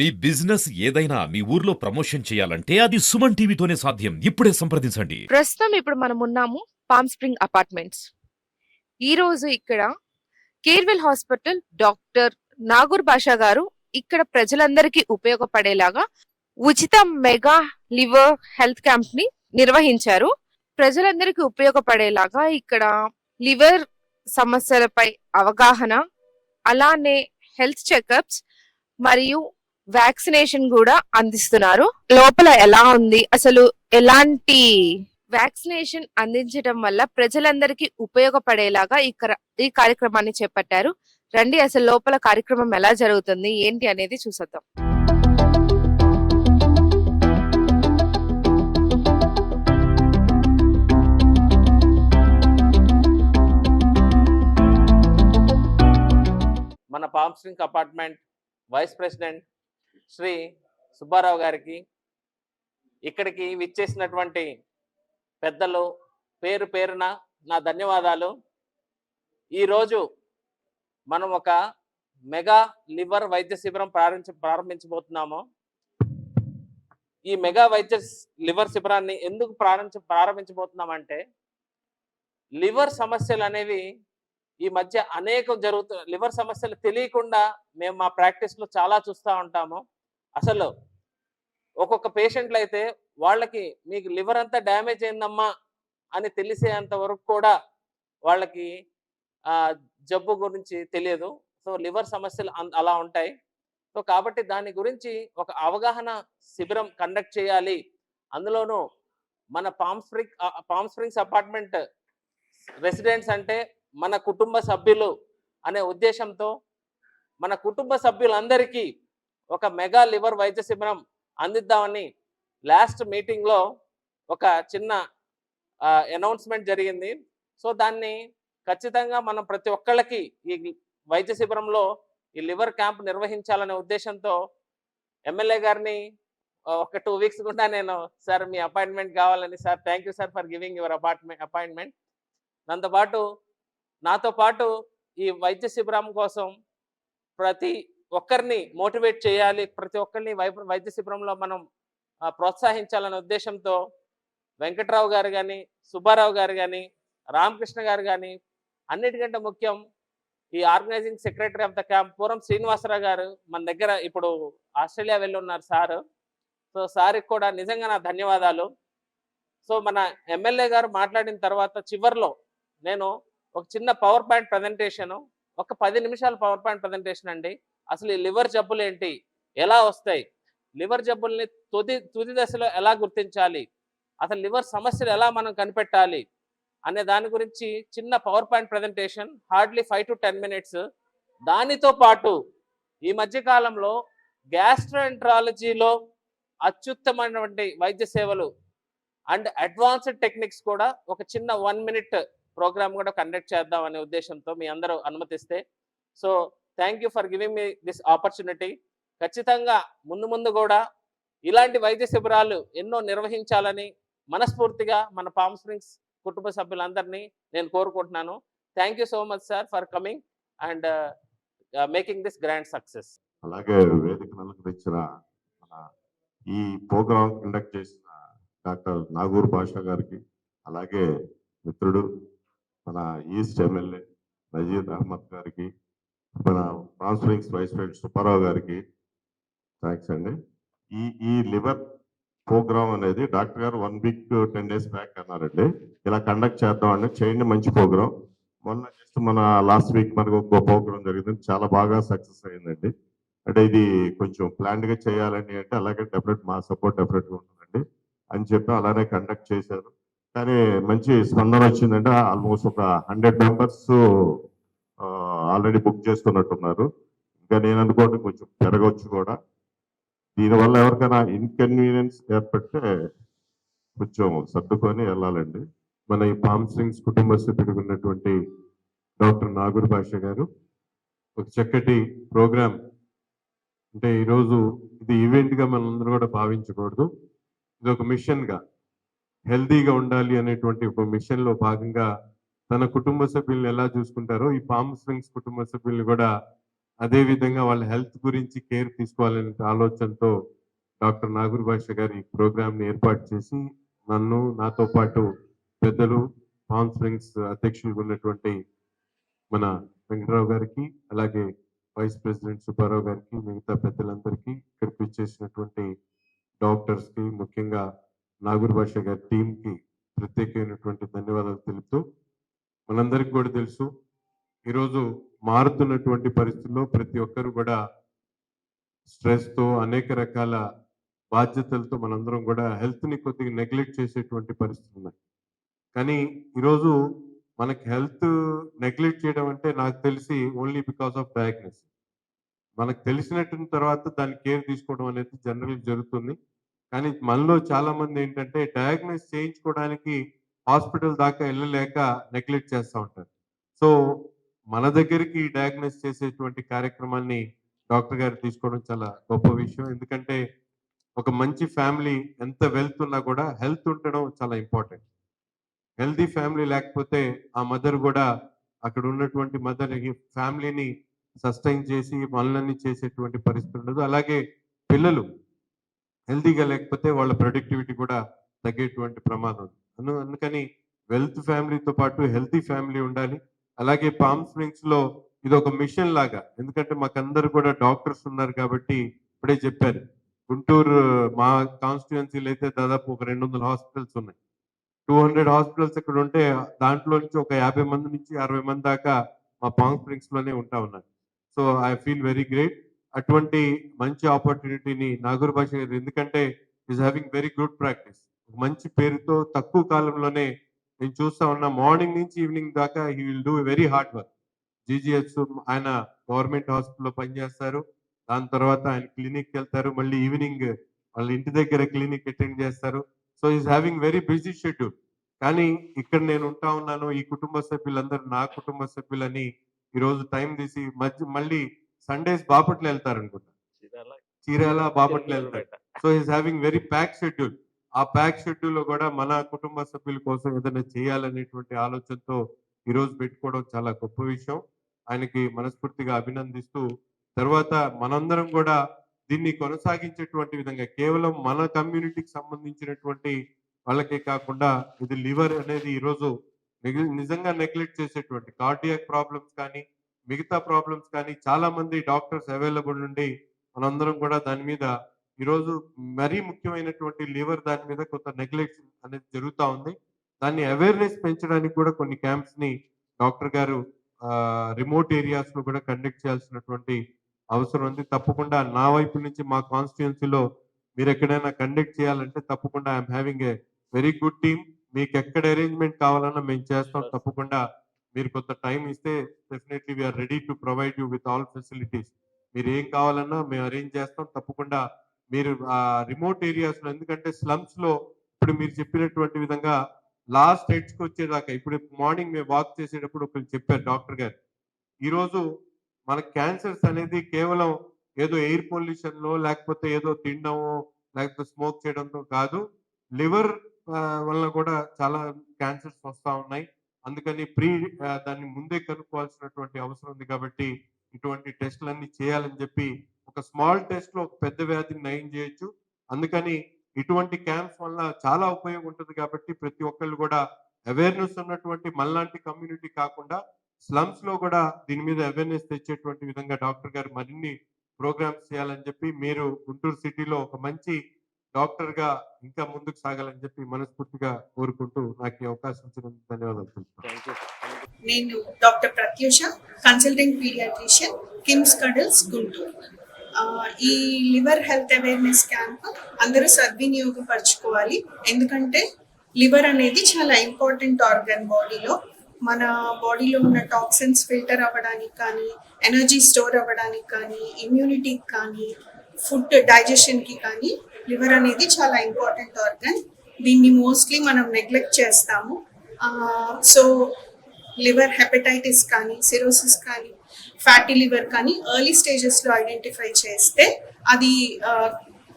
మీ business ఏదైనా మీ ఊర్లో promotion చేయాలంటే అది సుమన్ టీవీతోనే సాధ్యం. ఇప్పుడే సంప్రదించండి. ప్రస్తుతం ఇప్పుడు మనం ఉన్నాము పామ్ స్ప్రింగ్ అపార్ట్మెంట్స్. ఈ రోజు ఇక్కడ Carewell hospital doctor Nagoor Basha garu ఇక్కడ ప్రజలందరికీ ఉపయోగపడేలాగా ఉచిత మెగా లివర్ హెల్త్ క్యాంప్ని నిర్వహించారు. ప్రజలందరికీ ఉపయోగపడేలాగా ఇక్కడ లివర్ సమస్యలపై అవగాహన అలానే హెల్త్ చెకప్స్ మరియు వ్యాక్సినేషన్ కూడా అందిస్తున్నారు. లోపల ఎలా ఉంది? అసలు ఎలాంటి వ్యాక్సినేషన్ అందించడం వల్ల ప్రజలందరికీ ఉపయోగపడేలాగా ఈ ఈ కార్యక్రమాన్ని చేపట్టారు. రండి అసలు లోపల కార్యక్రమం ఎలా జరుగుతుంది? ఏంటి అనేది చూసేద్దాం. మన Palm Spring apartment vice president Shri Subbarao గారికి ఇక్కడికి విచ్చేసినటువంటి పెద్దలు పేరు పేరున నా ధన్యవాదాలు. ఈరోజు మనం ఒక మెగా లివర్ వైద్య శిబిరం ప్రారంభించ ప్రారంభించబోతున్నాము. ఈ మెగా వైద్య లివర్ శిబిరాన్ని ఎందుకు ప్రారంభించ ప్రారంభించబోతున్నామంటే లివర్ సమస్యలు అనేవి ఈ మధ్య అనేకం జరుగుతు లివర్ సమస్యలు తెలియకుండా మేము మా ప్రాక్టీస్లో చాలా చూస్తూ ఉంటాము. అసలు ఒక్కొక్క పేషెంట్లు అయితే వాళ్ళకి మీకు లివర్ అంతా డ్యామేజ్ అయిందమ్మా అని తెలిసేంత వరకు కూడా వాళ్ళకి జబ్బు గురించి తెలియదు. సో లివర్ సమస్యలు అలా ఉంటాయి. సో కాబట్టి దాని గురించి ఒక అవగాహన శిబిరం కండక్ట్ చేయాలి. అందులోనూ మన Palm Spring Palm Springs apartment residents అంటే మన కుటుంబ సభ్యులు అనే ఉద్దేశంతో మన కుటుంబ సభ్యులందరికీ ఒక మెగా లివర్ వైద్య శిబిరం అందిద్దామని లాస్ట్ మీటింగ్లో ఒక చిన్న అనౌన్స్మెంట్ జరిగింది. సో దాన్ని ఖచ్చితంగా మనం ప్రతి ఒక్కళ్ళకి ఈ వైద్య శిబిరంలో ఈ లివర్ క్యాంప్ నిర్వహించాలనే ఉద్దేశంతో ఎమ్మెల్యే గారిని ఒక టూ వీక్స్ కూడా నేను సార్ మీ అపాయింట్మెంట్ కావాలని sir thank you sir for giving your apartment appointment. దాంతోపాటు నాతో పాటు ఈ వైద్య శిబిరం కోసం ప్రతి ఒక్కరిని మోటివేట్ చేయాలి ప్రతి ఒక్కరిని వైద్య శిబిరంలో మనం ప్రోత్సహించాలనే ఉద్దేశంతో వెంకట్రావు గారు కానీ సుబ్బారావు గారు కానీ రామకృష్ణ గారు కానీ అన్నిటికంటే ముఖ్యం ఈ organising secretary of the camp పూర్వం శ్రీనివాసరావు గారు మన దగ్గర ఇప్పుడు ఆస్ట్రేలియా వెళ్ళి ఉన్నారు సారు. సో సార్కి కూడా నిజంగా నా ధన్యవాదాలు. సో మన ఎమ్మెల్యే గారు మాట్లాడిన తర్వాత చివర్లో నేను ఒక చిన్న పవర్ పాయింట్ ప్రజెంటేషను ఒక పది నిమిషాల పవర్ పాయింట్ ప్రజెంటేషన్ అండి. అసలు ఈ లివర్ జబ్బులు ఏంటి? ఎలా వస్తాయి? లివర్ జబ్బుల్ని తుది తుది దశలో ఎలా గుర్తించాలి? అసలు లివర్ సమస్యలు ఎలా మనం కనిపెట్టాలి? అనే దాని గురించి చిన్న PowerPoint presentation hardly five to ten minutes. దానితో పాటు ఈ మధ్య కాలంలో గ్యాస్ట్రోఎంట్రాలజీలో అత్యుత్తమైనటువంటి వైద్య సేవలు అండ్ అడ్వాన్స్డ్ టెక్నిక్స్ కూడా ఒక చిన్న వన్ మినిట్ ప్రోగ్రామ్ కూడా కండక్ట్ చేద్దాం అనే ఉద్దేశంతో మీ అందరూ అనుమతిస్తే. So thank you for giving me this opportunity ఖచ్చితంగా ముందు ముందు కూడా ఇలాంటి వైద్య శిబిరాలు ఎన్నో నిర్వహించాలని మనస్ఫూర్తిగా మన పామ్ స్ప్రింగ్స్ కుటుంబ సభ్యులందరినీ నేను కోరుకుంటున్నాను. Thank you so much sir for coming and making this grand success అలాగే వేదిక తెచ్చిన ఈ ప్రోగ్రామ్ కండక్ట్ చేసిన డాక్టర్ నాగూర్ భాషా గారికి అలాగే మిత్రుడు మన ఈస్ట్ ఎమ్మెల్యే నజీర్ అహ్మద్ గారికి మన ట్రాన్స్ఫరింగ్స్ వైస్ ప్రెసిడెంట్ సుబ్బారావు గారికి థ్యాంక్స్ అండి. ఈ ఈ లివర్ ప్రోగ్రామ్ అనేది doctor garu one week ten days back అన్నారండి. ఇలా కండక్ట్ చేద్దాం అండి చేయండి మంచి ప్రోగ్రామ్. మొన్న జస్ట్ మన లాస్ట్ వీక్ మనకు ఒక ప్రోగ్రామ్ జరిగింది. చాలా బాగా సక్సెస్ అయిందండి. అంటే ఇది కొంచెం ప్లాన్డ్గా చేయాలని అంటే అలాగే డెఫినెట్ మా సపోర్ట్ డెఫినెట్గా ఉంటుందండి అని చెప్పి అలానే కండక్ట్ చేశారు. కానీ మంచి స్పందన వచ్చిందంటే ఆల్మోస్ట్ ఒక హండ్రెడ్ మెంబర్స్ ఆల్రెడీ బుక్ చేస్తున్నట్టున్నారు. ఇంకా నేను అనుకోండి కొంచెం పెరగవచ్చు కూడా. దీనివల్ల ఎవరికైనా ఇన్కన్వీనియన్స్ ఏర్పడితే కొంచెం సర్దుకొని వెళ్ళాలండి. మన ఈ పామ్ స్ట్రింగ్స్ కుటుంబ సభ్యుడికి ఉన్నటువంటి డాక్టర్ నాగూర్ భాష గారు ఒక చక్కటి ప్రోగ్రామ్ అంటే ఈరోజు ఇది ఈవెంట్గా మనందరూ కూడా భావించకూడదు. ఇది ఒక మిషన్గా హెల్దీగా హెల్తీగా ఉండాలి అనేటువంటి ఒక మిషన్లో భాగంగా తన కుటుంబ సభ్యుల్ని ఎలా చూసుకుంటారో ఈ పామ్ స్ప్రింగ్స్ కుటుంబ సభ్యుల్ని కూడా అదే విధంగా వాళ్ళ హెల్త్ గురించి కేర్ తీసుకోవాలనే ఆలోచనతో డాక్టర్ నాగూర్ భాష గారు ఈ ని ఏర్పాటు చేసి నన్ను నాతో పాటు పెద్దలు పామ్ స్ప్రింగ్స్ అధ్యక్షులుగా ఉన్నటువంటి మన వెంకటరావు గారికి అలాగే వైస్ ప్రెసిడెంట్ సుబ్బారావు గారికి మిగతా పెద్దలందరికీ ఇక్కడికి వచ్చేసినటువంటి డాక్టర్స్కి ముఖ్యంగా నాగూర్ భాష గారి టీంకి ప్రత్యేకమైనటువంటి ధన్యవాదాలు తెలుపుతూ మనందరికి కూడా తెలుసు. ఈరోజు మారుతున్నటువంటి పరిస్థితుల్లో ప్రతి ఒక్కరు కూడా స్ట్రెస్తో అనేక రకాల బాధ్యతలతో మనందరం కూడా హెల్త్ని కొద్దిగా నెగ్లెక్ట్ చేసేటువంటి పరిస్థితులు ఉన్నాయి. కానీ ఈరోజు మనకి హెల్త్ నెగ్లెక్ట్ చేయడం అంటే నాకు తెలిసి ఓన్లీ బికాస్ ఆఫ్ డయాగ్నోసిస్. మనకు తెలిసినట్టు తర్వాత దాని కేర్ తీసుకోవడం అనేది జనరల్ జరుగుతుంది. కానీ మనలో చాలామంది ఏంటంటే డయాగ్నోస్ చేయించుకోవడానికి హాస్పిటల్ దాకా వెళ్ళలేక నెగ్లెక్ట్ చేస్తూ ఉంటారు. సో మన దగ్గరికి డయాగ్నోస్ చేసేటువంటి కార్యక్రమాన్ని డాక్టర్ గారు తీసుకోవడం చాలా గొప్ప విషయం. ఎందుకంటే ఒక మంచి ఫ్యామిలీ ఎంత వెల్త్ ఉన్నా కూడా హెల్త్ ఉండడం చాలా ఇంపార్టెంట్. హెల్దీ ఫ్యామిలీ లేకపోతే ఆ మదర్ కూడా అక్కడ ఉన్నటువంటి మదర్ ఫ్యామిలీని సస్టైన్ చేసి పనులన్నీ చేసేటువంటి పరిస్థితి ఉండదు. అలాగే పిల్లలు హెల్తీగా లేకపోతే వాళ్ళ ప్రొడక్టివిటీ కూడా తగ్గేటువంటి ప్రమాదం. ఉంది. అందుకని వెల్త్ ఫ్యామిలీతో పాటు హెల్తీ ఫ్యామిలీ ఉండాలి. అలాగే పామ్ స్ప్రింగ్స్లో ఇది ఒక మిషన్ లాగా ఎందుకంటే మాకందరు కూడా డాక్టర్స్ ఉన్నారు కాబట్టి ఇప్పుడే చెప్పారు. గుంటూరు మా కాన్స్టిట్యుయెన్సీలో అయితే దాదాపు ఒక రెండు వందల హాస్పిటల్స్ ఉన్నాయి. టూ హండ్రెడ్ హాస్పిటల్స్ ఇక్కడ ఉంటే దాంట్లో నుంచి ఒక యాభై మంది నుంచి అరవై మంది దాకా మా పామ్ స్ప్రింగ్స్లోనే ఉంటా ఉన్నారు. So I feel very great. అటువంటి మంచి ఆపర్చునిటీని నాగూర్ భాష గారు ఎందుకంటే is having very good practice. మంచి పేరుతో తక్కువ కాలంలోనే నేను చూస్తా ఉన్నా మార్నింగ్ నుంచి ఈవినింగ్ దాకా he will do very hard work. GGH ఆయన గవర్నమెంట్ హాస్పిటల్లో పనిచేస్తారు. దాని తర్వాత ఆయన క్లినిక్ వెళ్తారు. మళ్ళీ ఈవినింగ్ వాళ్ళ ఇంటి దగ్గర క్లినిక్ అటెండ్ చేస్తారు. So is having very busy schedule. కానీ ఇక్కడ నేను ఉంటా ఉన్నాను. ఈ కుటుంబ సభ్యులందరూ నా కుటుంబ సభ్యులని ఈ రోజు టైం తీసి మధ్య మళ్ళీ సండేస్ బాపట్ల వెళ్తారు అనుకుంటా చీరాల బాపట్ల వెళ్తారు. So is having very pack schedule. ఆ ప్యాక్ షెడ్యూల్లో కూడా మన కుటుంబ సభ్యుల కోసం ఏదైనా చేయాలనేటువంటి ఆలోచనతో ఈరోజు పెట్టుకోవడం చాలా గొప్ప విషయం. ఆయనకి మనస్ఫూర్తిగా అభినందిస్తూ తర్వాత మనందరం కూడా దీన్ని కొనసాగించేటువంటి విధంగా కేవలం మన కమ్యూనిటీకి సంబంధించినటువంటి వాళ్ళకే కాకుండా ఇది లివర్ అనేది ఈరోజు నిజంగా నెగ్లెక్ట్ చేసేటువంటి కార్డియాక్ ప్రాబ్లమ్స్ కానీ మిగతా ప్రాబ్లమ్స్ కానీ చాలా మంది డాక్టర్స్ అవైలబుల్ ఉండి మనందరం కూడా దాని మీద ఈరోజు మరీ ముఖ్యమైనటువంటి లివర్ దాని మీద కొంత నెగ్లెక్ట్ అనేది జరుగుతూ ఉంది. దాన్ని అవేర్నెస్ పెంచడానికి కూడా కొన్ని క్యాంప్స్ని డాక్టర్ గారు రిమోట్ ఏరియాస్లో కూడా కండక్ట్ చేయాల్సినటువంటి అవసరం ఉంది. తప్పకుండా నా వైపు నుంచి మా కాన్స్టిట్యున్సీలో మీరు ఎక్కడైనా కండక్ట్ చేయాలంటే తప్పకుండా I'm having a very good team మీకు ఎక్కడ అరేంజ్మెంట్ కావాలన్నా మేము చేస్తాం. తప్పకుండా మీరు కొంత టైం ఇస్తే definitely we are ready to provide you with all facilities మీరు ఏం కావాలన్నా మేము అరేంజ్ చేస్తాం. తప్పకుండా మీరు ఆ రిమోట్ ఏరియాస్లో ఎందుకంటే స్లమ్స్లో ఇప్పుడు మీరు చెప్పినటువంటి విధంగా లాస్ట్ ఎడ్జ్కి వచ్చేదాకా ఇప్పుడు మార్నింగ్ మేము వాక్ చేసేటప్పుడు ఒకరు చెప్పారు డాక్టర్ గారు. ఈరోజు మన క్యాన్సర్స్ అనేది కేవలం ఏదో ఎయిర్ పొల్యూషన్లో లేకపోతే ఏదో తినడము లేకపోతే స్మోక్ చేయడంతో కాదు లివర్ వల్ల కూడా చాలా క్యాన్సర్స్ వస్తా ఉన్నాయి. అందుకని ప్రీ దాన్ని ముందే కనుక్కోవాల్సినటువంటి అవసరం ఉంది కాబట్టి ఇటువంటి టెస్టులన్నీ చేయాలని చెప్పి ఒక స్మాల్ టెస్ట్లో ఒక పెద్ద వ్యాధిని నయం చేయొచ్చు. అందుకని ఇటువంటి క్యాంప్స్ వల్ల చాలా ఉపయోగం ఉంటుంది కాబట్టి ప్రతి ఒక్కళ్ళు కూడా అవేర్నెస్ ఉన్నటువంటి మళ్ళాంటి కమ్యూనిటీ కాకుండా స్లమ్స్లో కూడా దీని మీద అవేర్నెస్ తెచ్చేటువంటి విధంగా డాక్టర్ గారు మరిన్ని ప్రోగ్రామ్స్ చేయాలని చెప్పి మీరు గుంటూరు సిటీలో ఒక మంచి డాక్టర్గా ఇంకా ముందుకు సాగాలని చెప్పి మనస్ఫూర్తిగా కోరుకుంటూ నాకు ఈ అవకాశం ఇచ్చినందుకు ధన్యవాదాలు తెలుపుతున్నాను నేను doctor Prathyusha consulting pediatrician KIMS cuddles Guntur. ఈ లివర్ హెల్త్ అవేర్నెస్ క్యాంప్ అందరూ సద్వినియోగపరచుకోవాలి. ఎందుకంటే లివర్ అనేది చాలా ఇంపార్టెంట్ ఆర్గన్ బాడీలో. మన బాడీలో ఉన్న టాక్సిన్స్ ఫిల్టర్ అవ్వడానికి కానీ ఎనర్జీ స్టోర్ అవ్వడానికి కానీ ఇమ్యూనిటీకి కానీ ఫుడ్ డైజెషన్కి కానీ లివర్ అనేది చాలా ఇంపార్టెంట్ ఆర్గన్. దీన్ని మోస్ట్లీ మనం నెగ్లెక్ట్ చేస్తాము. సో లివర్ హెపటైటిస్ కానీ సిరోసిస్ కానీ ఫ్యాటీ లివర్ కానీ ఎర్లీ స్టేజెస్లో ఐడెంటిఫై చేస్తే అది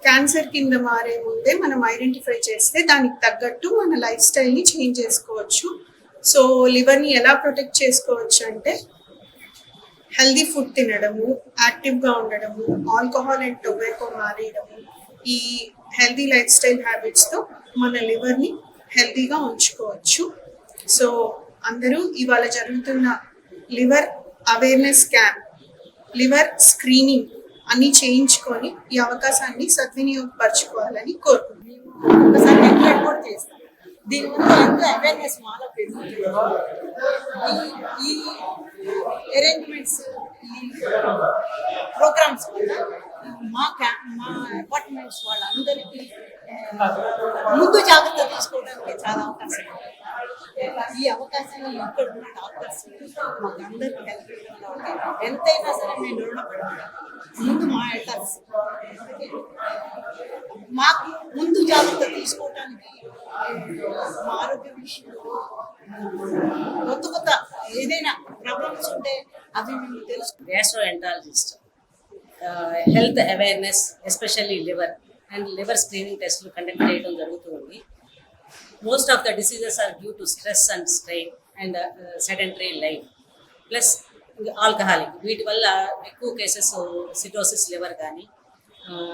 క్యాన్సర్ కింద మారే ముందే మనం ఐడెంటిఫై చేస్తే దానికి తగ్గట్టు మన లైఫ్ స్టైల్ని చేంజ్ చేసుకోవచ్చు. సో లివర్ని ఎలా ప్రొటెక్ట్ చేసుకోవచ్చు అంటే హెల్దీ ఫుడ్ తినడము యాక్టివ్గా ఉండడము ఆల్కహాల్ అండ్ టొబాకో మారేయడము ఈ హెల్దీ లైఫ్ స్టైల్ హ్యాబిట్స్తో మన లివర్ని హెల్దీగా ఉంచుకోవచ్చు. సో అందరూ ఇవాళ జరుగుతున్న liver awareness camp liver screening అన్ని చేయించుకొని ఈ అవకాశాన్ని సద్వినియోగపరచుకోవాలని కోరుకుంటున్నాను. ఒకసారి నెగ్లెక్ట్ కూడా చేస్తాం. దీనివల్ల ఎంతో అవేర్నెస్ మాలో పెరుగుతుంది. ఈ ఈ అరేంజ్మెంట్స్ ఈ ప్రోగ్రామ్స్ వల్ల మా క్యా మా అపార్ట్మెంట్స్ వాళ్ళందరికీ ఆ, ముందు జాగ్రత్త తీసుకోవడానికి చాలా అవకాశం. ఈ అవకాశాన్ని ఇక్కడ ఉన్న డాక్టర్స్ మాకందరికీ అందరికీ ఎంతైనా సరే మేము రుణపడతాం. ముందు మా ఎల్డర్స్ మాకు ముందు జాగ్రత్త తీసుకోవడానికి మా ఆరోగ్య విషయంలో కొత్త కొత్త ఏదైనా ప్రాబ్లమ్స్ ఉంటే అవి మేము తెలుసు gastroenterologist health awareness especially liver and liver screening టెస్ట్లు కండక్ట్ చేయడం జరుగుతుంది. Most of the diseases are due to stress and strain and sedentary life plus alcoholic వీటి వల్ల ఎక్కువ కేసెస్ సిటోసిస్ లివర్ కానీ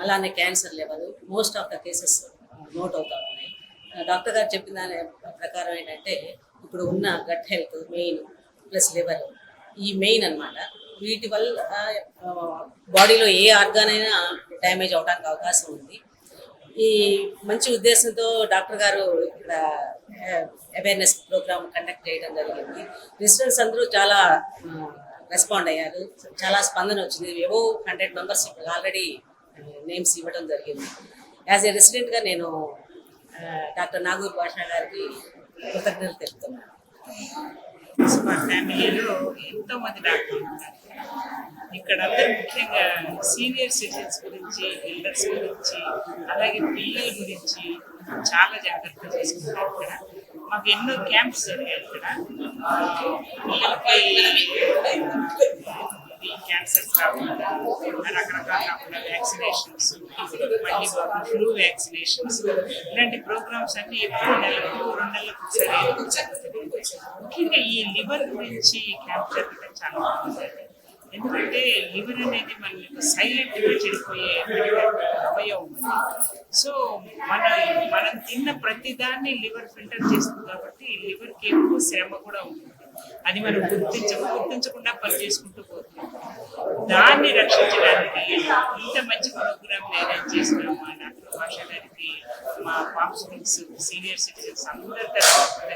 అలానే cancer level most of the cases note అవుతా ఉన్నాయి. డాక్టర్ గారు చెప్పిన దాని ప్రకారం ఏంటంటే ఇప్పుడు ఉన్న gut health main plus liver ఈ మెయిన్ అన్నమాట. వీటి వల్ల బాడీలో ఏ ఆర్గాన్ అయినా డ్యామేజ్ అవడానికి అవకాశం ఉంది. ఈ మంచి ఉద్దేశంతో డాక్టర్ గారు ఇక్కడ అవేర్నెస్ ప్రోగ్రామ్ కండక్ట్ చేయడం జరిగింది. రెసిడెంట్స్ అందరూ చాలా రెస్పాండ్ అయ్యారు. చాలా స్పందన వచ్చింది. ఏవో హండ్రెడ్ మెంబర్స్ ఇప్పుడు ఆల్రెడీ నేమ్స్ ఇవ్వడం జరిగింది. యాజ్ ఏ రెసిడెంట్గా నేను డాక్టర్ నాగూర్ భాష గారికి కృతజ్ఞతలు తెలుపుతున్నాను. మా ఫ్యామిలీలో ఎంతో మంది డాక్టర్లు ఉన్నారు. ఇక్కడ అందరూ ముఖ్యంగా సీనియర్ సిటిజన్స్ గురించి ఎల్డర్స్ గురించి అలాగే పిల్లల గురించి చాలా జాగ్రత్త చేసుకుంటారు ఇక్కడ. మాకు ఎన్నో క్యాంప్స్ జరిగాయి ఇక్కడ. ఆ, పిల్లలకి ఈ క్యాన్సర్స్ రాకుండా రకరకాల వ్యాక్సినేషన్స్ మళ్ళీ ఫ్లూ వ్యాక్సినేషన్స్ ఇలాంటి ప్రోగ్రామ్స్ అన్ని ఎప్పుడు నెలకు రెండు నెలలకు ఒకసారి ముఖ్యంగా ఈ లివర్ గురించి క్యాంప్ జరగడం చాలా బాగుంది ఎందుకంటే లివర్ అనేది మనకి సైలెంట్గా చెడిపోయే అవయవం సో మన మనం తిన్న ప్రతిదాన్ని లివర్ ఫిల్టర్ చేస్తుంది కాబట్టి లివర్కి ఎక్కువ శ్రమ కూడా ఉంటుంది. అది మనం గుర్తించ గుర్తించకుండా పని చేసుకుంటూ పోతున్నాం. దాన్ని రక్షించడానికి ఇంత మంచి ప్రోగ్రామ్ అరేంజ్ చేసిన మా డాక్టర్ భాష గారికి మా పాప్స్ సీనియర్ సిటిజన్స్ అందరి తరఫున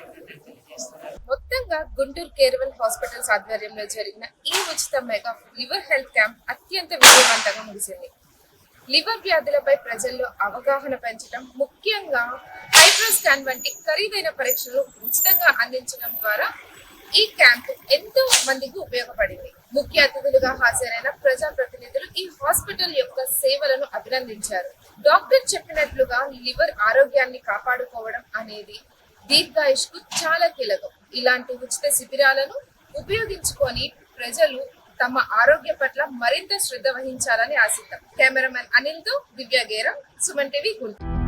మొత్తంగా గుంటూరు కేర్వల్ హాస్పిటల్స్ ఆధ్వర్యంలో జరిగిన ఈ ఉచిత మెగా లివర్ హెల్త్ క్యాంప్ అత్యంత విజయవంతంగా ముగిసింది. లివర్ వ్యాధులపై ప్రజల్లో అవగాహన పెంచడం ముఖ్యంగా హైడ్రోస్కాన్ వంటి ఖరీదైన పరీక్షలు ఉచితంగా అందించడం ద్వారా ఈ క్యాంప్ ఎంతో మందికి ఉపయోగపడింది. ముఖ్య అతిథులుగా హాజరైన ప్రజాప్రతినిధులు ఈ హాస్పిటల్ యొక్క సేవలను అభినందించారు. డాక్టర్ చెప్పినట్లుగా లివర్ ఆరోగ్యాన్ని కాపాడుకోవడం అనేది దీర్ఘాయుష్కు చాలా కీలకం. ఇలాంటి ఉచిత శిబిరాలను ఉపయోగించుకొని ప్రజలు తమ ఆరోగ్య పట్ల మరింత శ్రద్ధ వహించాలని ఆశిద్దాం. కెమెరామెన్ అనిల్తో దివ్య గేరా సుమన్ టీవీ గుంటూరు.